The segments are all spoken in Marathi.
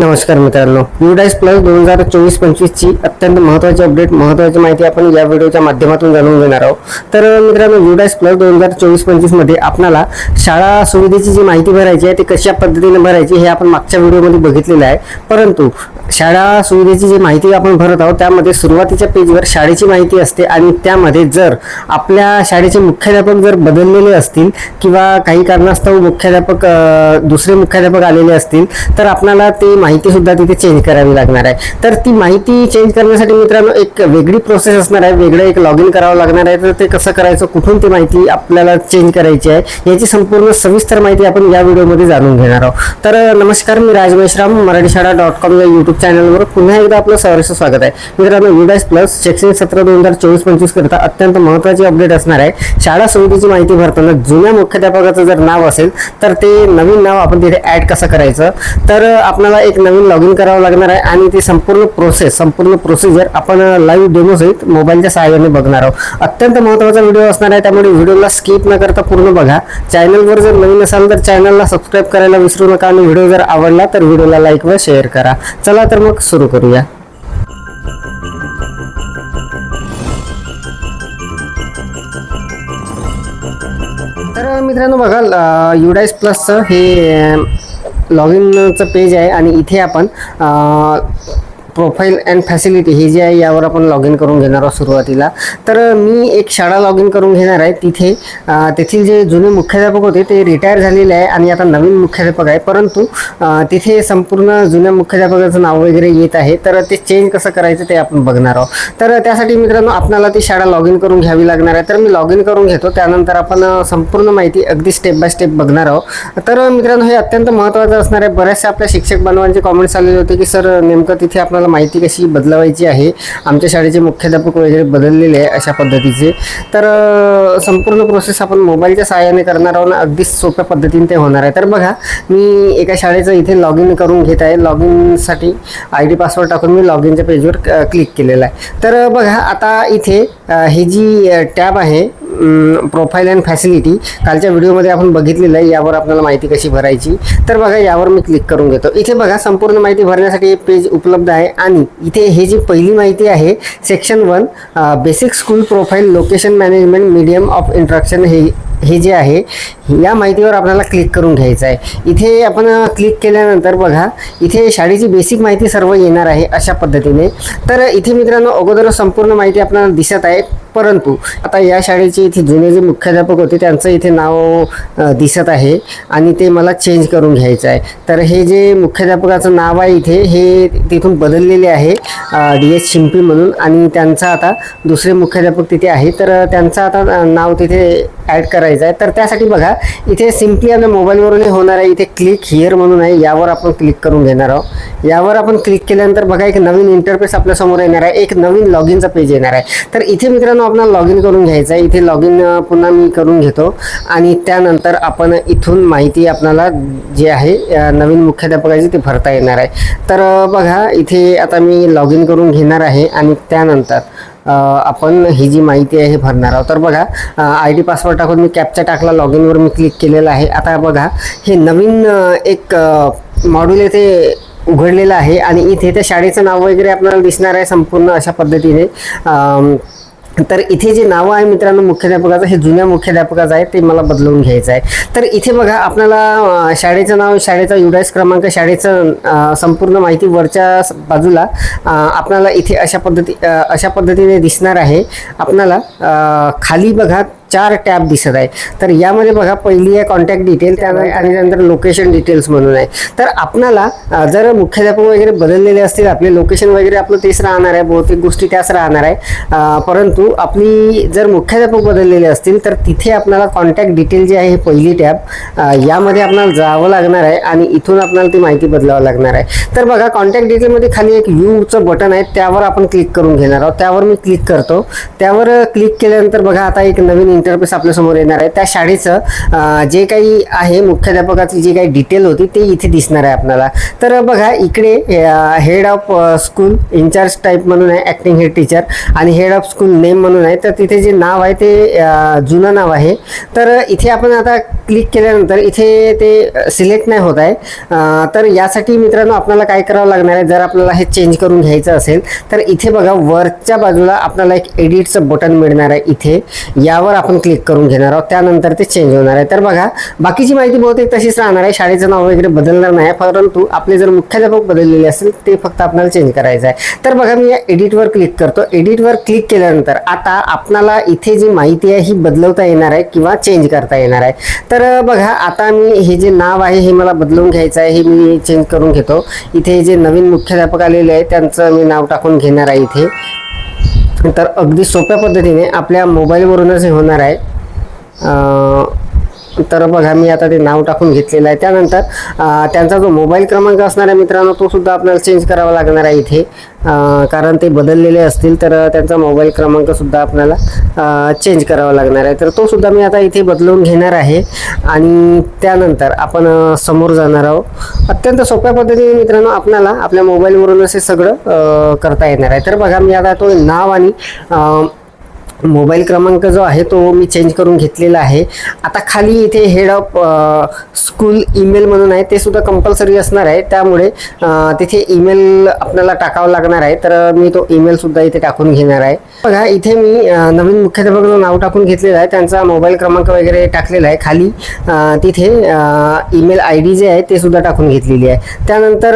नमस्कार मित्रांनो. युडाईस प्लस दोन हजार चोवीस पंचवीसची अत्यंत महत्त्वाची अपडेट महत्त्वाची माहिती आपण या व्हिडिओच्या माध्यमातून जाणून घेणार आहोत. तर मित्रांनो युडाईस प्लस दोन हजार चोवीस पंचवीसमध्ये आपणाला शाळा सुविधेची जी माहिती भरायची आहे ती कशा पद्धतीने भरायची हे आपण मागच्या व्हिडिओमध्ये बघितलेलं आहे. परंतु शाळा सुविधेची जी माहिती आपण भरत आहोत त्यामध्ये सुरुवातीच्या पेजवर शाळेची माहिती असते आणि त्यामध्ये जर आपल्या शाळेचे मुख्याध्यापक जर बदललेले असतील किंवा काही कारणास्तव मुख्याध्यापक दुसरे मुख्याध्यापक आलेले असतील तर आपल्याला ते माहिती सुद्धा तिथे चेंज करावी लागणार आहे. तर ती माहिती चेंज करण्यासाठी मित्रांनो एक वेगळी प्रोसेस असणार आहे. वेगळं एक लॉग इन करावं लागणार आहे. तर ते कसं करायचं कुठून ती माहिती आपल्याला चेंज करायची आहे याची संपूर्ण सविस्तर माहिती आपण या व्हिडिओमध्ये जाणून घेणार आहोत. तर नमस्कार मी राज मेश्राम मराठी शाळा डॉट कॉम या युट्यूब चॅनलवर पुन्हा एकदा आपलं सहर्ष स्वागत आहे. मित्रांनो युडाईस प्लस शैक्षणिक सत्र दोन हजार चोवीस पंचवीस करता अत्यंत महत्त्वाची अपडेट असणार आहे. शाळा सुविधेची माहिती भरताना जुन्या मुख्याध्यापकाचं जर नाव असेल तर ते नवीन नाव आपण तिथे ऍड कसं करायचं? तर आपल्याला एक नवीन लॉग इन करावं लागणार आहे आणि ती संपूर्ण प्रोसेस संपूर्ण प्रोसिजर आपण लाईव्ह डेमो सहित मोबाईलच्या सहाय्याने बघणार आहोत. अत्यंत महत्त्वाचा व्हिडिओ असणार आहे त्यामुळे व्हिडिओला स्किप न करता पूर्ण बघा. चॅनलवर जर नवीन असाल तर चॅनलला सबस्क्राईब करायला विसरू नका आणि व्हिडिओ जर आवडला तर व्हिडिओला लाईक व शेअर करा. चला तर मग सुरू करूया. तर मित्रांनो बघा युडाईस प्लसचं हे लॉग इनचं पेज आहे आणि इथे आपण प्रोफाईल अँड फॅसिलिटी हे जे आहे यावर आपण लॉग इन करून घेणार आहोत सुरुवातीला. तर मी एक शाळा लॉग इन करून घेणार आहे. तिथे तेथील जे जुने मुख्याध्यापक होते ते रिटायर झालेले आहे आणि आता नवीन मुख्याध्यापक आहे. परंतु तिथे संपूर्ण जुन्या मुख्याध्यापकाचं नाव वगैरे येत आहे. तर ते चेंज कसं करायचं ते आपण बघणार आहोत. तर त्यासाठी मित्रांनो आपल्याला ती शाळा लॉग इन करून घ्यावी लागणार आहे. तर मी लॉग इन करून घेतो. त्यानंतर आपण संपूर्ण माहिती अगदी स्टेप बाय स्टेप बघणार आहोत. तर मित्रांनो हे अत्यंत महत्त्वाचं असणार आहे. बऱ्याचशा आपल्या शिक्षक बांधवांचे कॉमेंट्स आलेले होते की सर नेमकं तिथे आपल्याला माहिती कशी बदलवायची आहे? आमच्या शाळेचे मुख्याध्यापक वगैरे बदललेले आहे अशा पद्धतीचे. तर संपूर्ण प्रोसेस आपण मोबाईलच्या सहाय्याने करणार आहोत अगदी सोप्या पद्धतीने ते होणार आहे. तर बघा मी एका शाळेचं इथे लॉग इन करून घेत आहे. लॉग इनसाठी आय डी पासवर्ड टाकून मी लॉग इनच्या पेजवर क्लिक केलेलं आहे. तर बघा आता इथे ही जी टॅब आहे प्रोफाईल अँड फॅसिलिटी कालच्या व्हिडिओमध्ये आपण बघितलेलं आहे यावर आपल्याला माहिती कशी भरायची. तर बघा यावर मी क्लिक करून घेतो. इथे बघा संपूर्ण माहिती भरण्यासाठी पेज उपलब्ध आहे. आणि इथे हे जी पहिली माहिती आहे section one basic school profile location management medium of instruction हे हे जे आहे या माहितीवर आपल्याला क्लिक करून घ्यायचं आहे. इथे आपण क्लिक केल्यानंतर बघा इथे शाळेची बेसिक माहिती सर्व येणार आहे अशा पद्धतीने. तर इथे मित्रांनो अगोदर संपूर्ण माहिती आपल्याला दिसत आहे. परंतु आता या शाळेचे इथे जुने जे मुख्याध्यापक होते त्यांचं इथे नाव दिसत आहे आणि ते मला चेंज करून घ्यायचं आहे. तर हे जे मुख्याध्यापकाचं नाव आहे इथे हे तिथून बदललेले आहे डी एस शिंपी म्हणून आणि त्यांचा आता दुसरे मुख्याध्यापक तिथे आहे तर त्यांचं आता नाव तिथे ॲड करायचं आहे. तर त्यासाठी बघा इथे सिम्पली आपल्या मोबाईलवरूनही होणार आहे. इथे क्लिक हिअर म्हणून आहे. यावर आपण क्लिक करून घेणार आहोत. यावर आपण क्लिक केल्यानंतर बघा एक नवीन इंटरफेस आपल्यासमोर येणार आहे. एक नवीन लॉग इनचा पेज येणार आहे. तर इथे मित्रांनो आपल्याला लॉग इन करून घ्यायचं आहे. इथे लॉग इन पुन्हा मी करून घेतो. आणि त्यानंतर आपण इथून माहिती आपल्याला जी आहे नवीन मुख्याध्यापकाची ती भरता येणार आहे. तर बघा इथे आता मी लॉग इन करून घेणार आहे आणि त्यानंतर आपण ही जी माहिती आहे हे भरणार आहोत. तर बघा आय डी पासवर्ड टाकून मी कॅपचा टाकला लॉग इनवर मी क्लिक केलेलं आहे. आता बघा हे नवीन एक मॉड्यूल येथे उघडलेलं आहे आणि इथे त्या शाळेचं नाव वगैरे आपल्याला दिसणार आहे संपूर्ण अशा पद्धतीने. तर इथे जे नावं आहे मित्रांनो मुख्याध्यापकाचं हे जुन्या मुख्याध्यापकाचं आहे ते मला बदलवून घ्यायचं आहे. तर इथे बघा आपल्याला शाळेचं नाव शाळेचा युडाईस क्रमांक शाळेचं संपूर्ण माहिती वरच्या बाजूला आपल्याला इथे अशा पद्धती अशा पद्धतीने दिसणार आहे. आपल्याला खाली बघा चार टॅब दिसत आहे. तर यामध्ये बघा पहिली आहे कॉन्टॅक्ट डिटेल त्या आणि त्यानंतर लोकेशन डिटेल्स म्हणून आहे. तर आपणाला जर मुख्याध्यापक वगैरे बदललेले असतील आपले लोकेशन वगैरे आपलं तेच राहणार आहे बहुतेक गोष्टी त्याच राहणार आहे. परंतु आपली जर मुख्याध्यापक बदललेले असतील तर तिथे आपल्याला कॉन्टॅक्ट डिटेल जे आहे हे पहिली टॅब यामध्ये आपल्याला जावं लागणार आहे आणि इथून आपल्याला ती माहिती बदलावं लागणार आहे. तर बघा कॉन्टॅक्ट डिटेलमध्ये खाली एक व्ह्यूचं बटन आहे त्यावर आपण क्लिक करून घेणार आहोत. त्यावर मी क्लिक करतो. त्यावर क्लिक केल्यानंतर बघा आता एक नवीन इंटरफेस आपल्यासमोर येणार आहे. त्या शाळेचं जे काही आहे मुख्याध्यापकाची जी काही डिटेल होती ते इथे दिसणार आहे आपल्याला. तर बघा इकडे head of school in-charge type म्हणून आहे ॲक्टिंग हेड टीचर आणि हेड ऑफ स्कूल नेम म्हणून आहे. तर तिथे जे नाव आहे ते जुनं नाव आहे. तर इथे आपण आता क्लिक केल्यानंतर इथे ते सिलेक्ट नाही होत आहे. तर यासाठी मित्रांनो आपल्याला काय करावं लागणार आहे? जर आपल्याला हे चेंज करून घ्यायचं असेल तर इथे बघा वरच्या बाजूला आपल्याला एक एडिटचं बटन मिळणार आहे इथे. यावर आपण क्लिक करून घेणार आहोत. त्यानंतर ते चेंज होणार आहे. तर बघा बाकीची माहिती बहुतेक तशीच राहणार आहे. शाळेचं नाव वगैरे बदलणार नाही परंतु आपले जर मुख्याध्यापक बदललेले असतील ते फक्त आपल्याला चेंज करायचं आहे. तर बघा मी या एडिटवर क्लिक करतो. एडिटवर क्लिक केल्यानंतर आता आपणाला इथे जी माहिती आहे ही बदलवता येणार आहे किंवा चेंज करता येणार आहे. तर तर बघा आता मी हे जे नाव आहे हे मला बदलून घ्यायचं आहे हे मी चेंज करून घेतो. इथे जे नवीन मुख्याध्यापक आलेले आहे त्यांचं मी नाव टाकून घेणार आहे इथे. तर अगदी सोप्या पद्धतीने आपल्या मोबाईलवरूनच हे होणार आहे. तर बघा मी आता ते नाव टाकून घेतलेलं आहे. त्यानंतर त्यांचा जो मोबाईल क्रमांक असणार आहे मित्रांनो तो सुद्धा आपल्याला चेंज करावा लागणार आहे इथे. कारण ते बदललेले असतील तर त्यांचा मोबाईल क्रमांक सुद्धा आपल्याला चेंज करावा लागणार आहे. तर तो सुद्धा मी आता इथे बदलवून घेणार आहे. आणि त्यानंतर आपण समोर जाणार आहोत. अत्यंत सोप्या पद्धतीने मित्रांनो आपल्याला आपल्या मोबाईलवरूनच हे सगळं करता येणार आहे. तर बघा मी आता तो नाव आणि मोबाईल क्रमांक जो आहे तो मी चेंज करून घेतलेला आहे. आता खाली इथे हेड ऑफ स्कूल ईमेल म्हणून आहे ते सुद्धा कंपल्सरी असणार आहे. त्यामुळे तिथे ईमेल आपल्याला टाकावं लागणार आहे. तर मी तो ईमेलसुद्धा इथे टाकून घेणार आहे. बघा इथे मी नवीन मुख्याध्यापकाचं नाव टाकून घेतलेलं आहे. त्यांचा मोबाईल क्रमांक वगैरे टाकलेला आहे. खाली तिथे ईमेल आय डी जे आहे ते सुद्धा टाकून घेतलेली आहे. त्यानंतर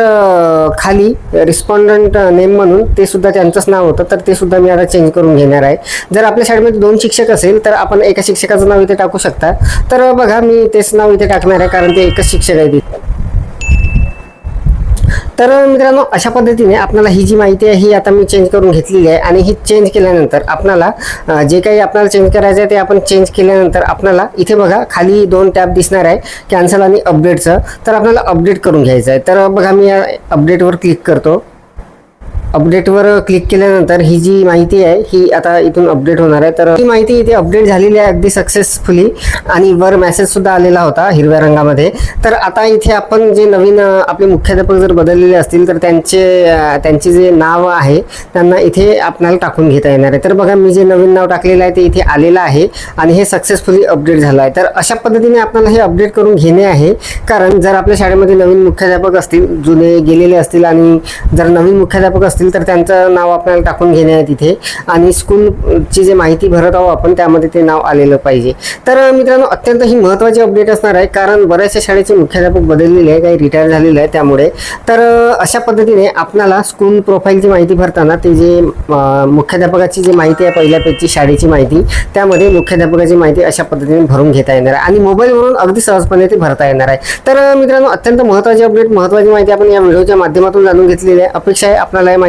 खाली रिस्पॉन्डंट नेम म्हणून ते सुद्धा त्यांचंच नाव होतं. तर ते सुद्धा मी आता चेंज करून घेणार आहे. जर आपल्या शाळेमध्ये दोन शिक्षक असेल तर आपण एका शिक्षकाचं नाव इथे टाकू शकता. तर बघा मी तेच नाव इथे टाकणार आहे कारण ते एकच शिक्षक आहे तिथे तर मित्रांनो अशा पद्धतीने आपल्याला ही जी माहिती आहे ही आता मी चेंज करून घेतलेली आहे. आणि ही चेंज केल्यानंतर आपणाला जे काही आपल्याला चेंज करायचं आहे ते आपण चेंज केल्यानंतर आपल्याला इथे बघा खाली दोन टॅब दिसणार आहे कॅन्सल आणि अपडेटचं तर आपल्याला अपडेट करून घ्यायचं आहे. तर बघा मी या अपडेटवर क्लिक करतो. अपडेटवर क्लिक केल्यानंतर ही जी माहिती आहे ही आता इथून अपडेट होणार आहे. तर ही माहिती इथे अपडेट झालेली आहे अगदी सक्सेसफुली आणि वर मेसेज सुद्धा आलेला होता हिरव्या रंगामध्ये. तर आता इथे आपण जे नवीन आपले मुख्याध्यापक जर बदललेले असतील तर त्यांचे त्यांचे जे नाव आहे त्यांना इथे आपल्याला टाकून घेता येणार आहे. तर बघा मी जे नवीन नाव टाकलेलं आहे ते इथे आलेलं आहे आणि हे सक्सेसफुली अपडेट झालं आहे. तर अशा पद्धतीने आपल्याला हे अपडेट करून घेणे आहे. कारण जर आपल्या शाळेमध्ये नवीन मुख्याध्यापक असतील जुने गेलेले असतील आणि जर नवीन मुख्याध्यापक असतील असतील तर त्यांचं नाव आपल्याला टाकून घेणे आहे तिथे. आणि स्कूलची जे माहिती भरत आहोत आपण त्यामध्ये ते नाव आलेलं पाहिजे. तर मित्रांनो अत्यंत ही महत्त्वाची अपडेट असणार आहे कारण बऱ्याचशा शाळेचे मुख्याध्यापक बदललेले आहे काही रिटायर झालेले आहे त्यामुळे. तर अशा पद्धतीने आपल्याला स्कूल प्रोफाईलची माहिती भरताना ते जे मुख्याध्यापकाची जी माहिती आहे पहिल्या पेजची शाळेची माहिती त्यामध्ये मुख्याध्यापकाची माहिती अशा पद्धतीने भरून घेता येणार आहे. आणि मोबाईलवरून अगदी सहजपणे ते भरता येणार आहे. तर मित्रांनो अत्यंत महत्त्वाची अपडेट महत्त्वाची माहिती आपण या व्हिडिओच्या माध्यमातून जाणून घेतलेली आहे. अपेक्षा आहे आपल्याला माहिती